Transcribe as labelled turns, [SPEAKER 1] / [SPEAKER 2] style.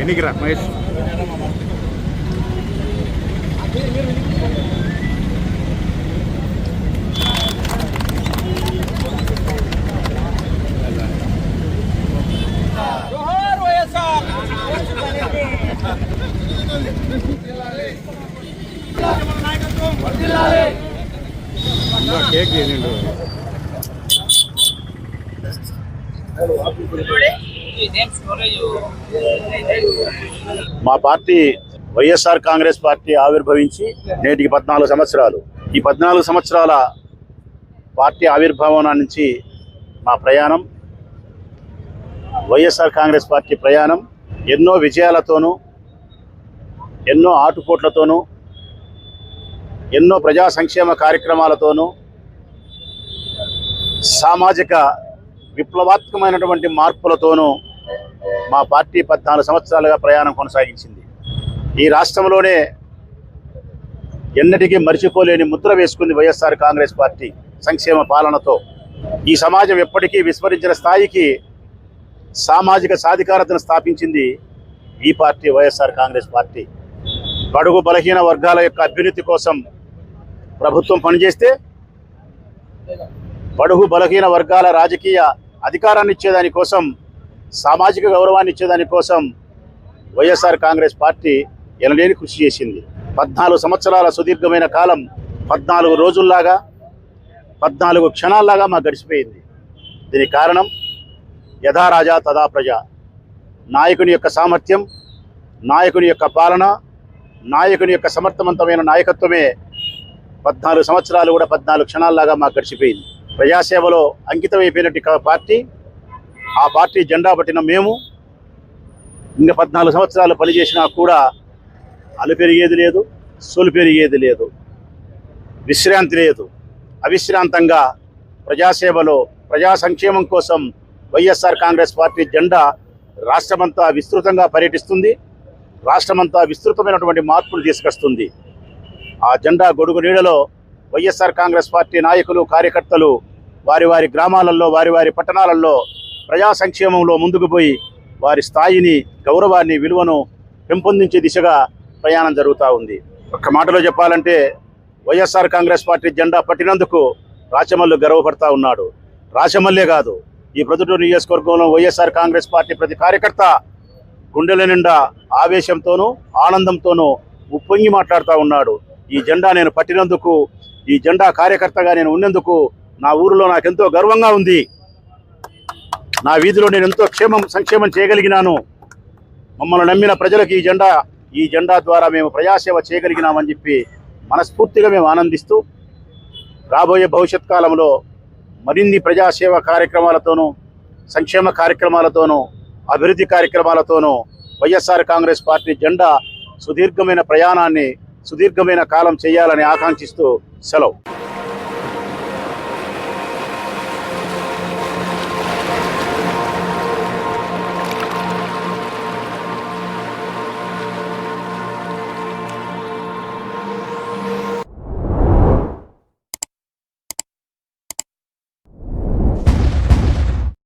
[SPEAKER 1] ఎన్నికిరా Mahesh
[SPEAKER 2] Thank you.
[SPEAKER 1] Cake తినండి
[SPEAKER 3] మా party YSR Congress party ఆవిర్భవించి నేటికి పద్నాలుగు సంవత్సరాలు. ఈ పద్నాలుగు సంవత్సరాల పార్టీ ఆవిర్భావం నుంచి మా ప్రయాణం వైఎస్ఆర్ కాంగ్రెస్ పార్టీ ప్రయాణం ఎన్నో విజయాలతోనూ ఎన్నో ఆటుపోట్లతోనూ ఎన్నో ప్రజా సంక్షేమ కార్యక్రమాలతోనూ సామాజిక విప్లవాత్మకమైనటువంటి మార్పులతోనూ మా పార్టీ పద్నాలుగు సంవత్సరాలుగా ప్రయాణం కొనసాగించింది. ఈ రాష్ట్రంలోనే ఎన్నటికీ మర్చిపోలేని ముద్ర వేసుకుంది వైఎస్ఆర్ కాంగ్రెస్ పార్టీ సంక్షేమ పాలనతో. ఈ సమాజం ఎప్పటికీ విస్మరించిన స్థాయికి సామాజిక సాధికారతను స్థాపించింది ఈ పార్టీ వైఎస్ఆర్ కాంగ్రెస్ పార్టీ. బడుగు బలహీన వర్గాల యొక్క అభ్యున్నతి కోసం ప్రభుత్వం పనిచేస్తే బడుగు బలహీన వర్గాల రాజకీయ అధికారాన్ని ఇచ్చేదాని కోసం సామాజిక గౌరవాన్ని ఇచ్చేదాని కోసం వైఎస్ఆర్ కాంగ్రెస్ పార్టీ ఎనలేని కృషి చేసింది. పద్నాలుగు సంవత్సరాల సుదీర్ఘమైన కాలం పద్నాలుగు రోజుల్లాగా పద్నాలుగు క్షణాల్లాగా మాకు గడిచిపోయింది. దీనికి కారణం యథారాజా తదా ప్రజ. నాయకుని యొక్క సామర్థ్యం నాయకుని యొక్క పాలన నాయకుని యొక్క సమర్థవంతమైన నాయకత్వమే పద్నాలుగు సంవత్సరాలు కూడా పద్నాలుగు క్షణాల్లాగా మాకు గడిచిపోయింది. ప్రజాసేవలో అంకితమైపోయినట్టు పార్టీ ఆ పార్టీ జెండా పట్టిన మేము ఇంకా పద్నాలుగు సంవత్సరాలు పనిచేసినా కూడా అలు పెరిగేది లేదు సోలు పెరిగేది లేదు విశ్రాంతి లేదు. అవిశ్రాంతంగా ప్రజాసేవలో ప్రజా సంక్షేమం కోసం వైఎస్ఆర్ కాంగ్రెస్ పార్టీ జెండా రాష్ట్రమంతా విస్తృతంగా పర్యటిస్తుంది. రాష్ట్రమంతా విస్తృతమైనటువంటి మార్పులు తీసుకొస్తుంది. ఆ జెండా గొడుగు నీడలో వైఎస్ఆర్ కాంగ్రెస్ పార్టీ నాయకులు కార్యకర్తలు వారి వారి గ్రామాలలో వారి వారి పట్టణాలలో ప్రజా సంక్షేమంలో ముందుకు పోయి వారి స్థాయిని గౌరవాన్ని విలువను పెంపొందించే దిశగా ప్రయాణం జరుగుతూ ఉంది. ఒక్క మాటలో చెప్పాలంటే వైఎస్ఆర్ కాంగ్రెస్ పార్టీ జెండా పట్టినందుకు రాచమల్లు గర్వపడతా ఉన్నాడు. రాచమల్లే కాదు ఈ ప్రొద్దుటూరు నియోజకవర్గంలో వైఎస్ఆర్ కాంగ్రెస్ పార్టీ ప్రతి కార్యకర్త గుండెల నిండా ఆవేశంతోనూ ఆనందంతోనూ ఉప్పొంగి మాట్లాడుతూ ఉన్నాడు. ఈ జెండా నేను పట్టినందుకు ఈ జెండా కార్యకర్తగా నేను ఉన్నందుకు నా ఊరిలో నాకెంతో గర్వంగా ఉంది. నా వీధిలో నేను ఎంతో క్షేమం సంక్షేమం చేయగలిగినాను. మమ్మల్ని నమ్మిన ప్రజలకు ఈ జెండా ఈ జెండా ద్వారా మేము ప్రజాసేవ చేయగలిగినామని చెప్పి మనస్ఫూర్తిగా మేము ఆనందిస్తూ రాబోయే భవిష్యత్ కాలంలో మరిన్ని ప్రజాసేవ కార్యక్రమాలతోనూ సంక్షేమ కార్యక్రమాలతోనూ అభివృద్ధి కార్యక్రమాలతోనూ వైఎస్ఆర్ కాంగ్రెస్ పార్టీ జెండా సుదీర్ఘమైన ప్రయాణాన్ని సుదీర్ఘమైన కాలం చేయాలని ఆకాంక్షిస్తూ సెలవు.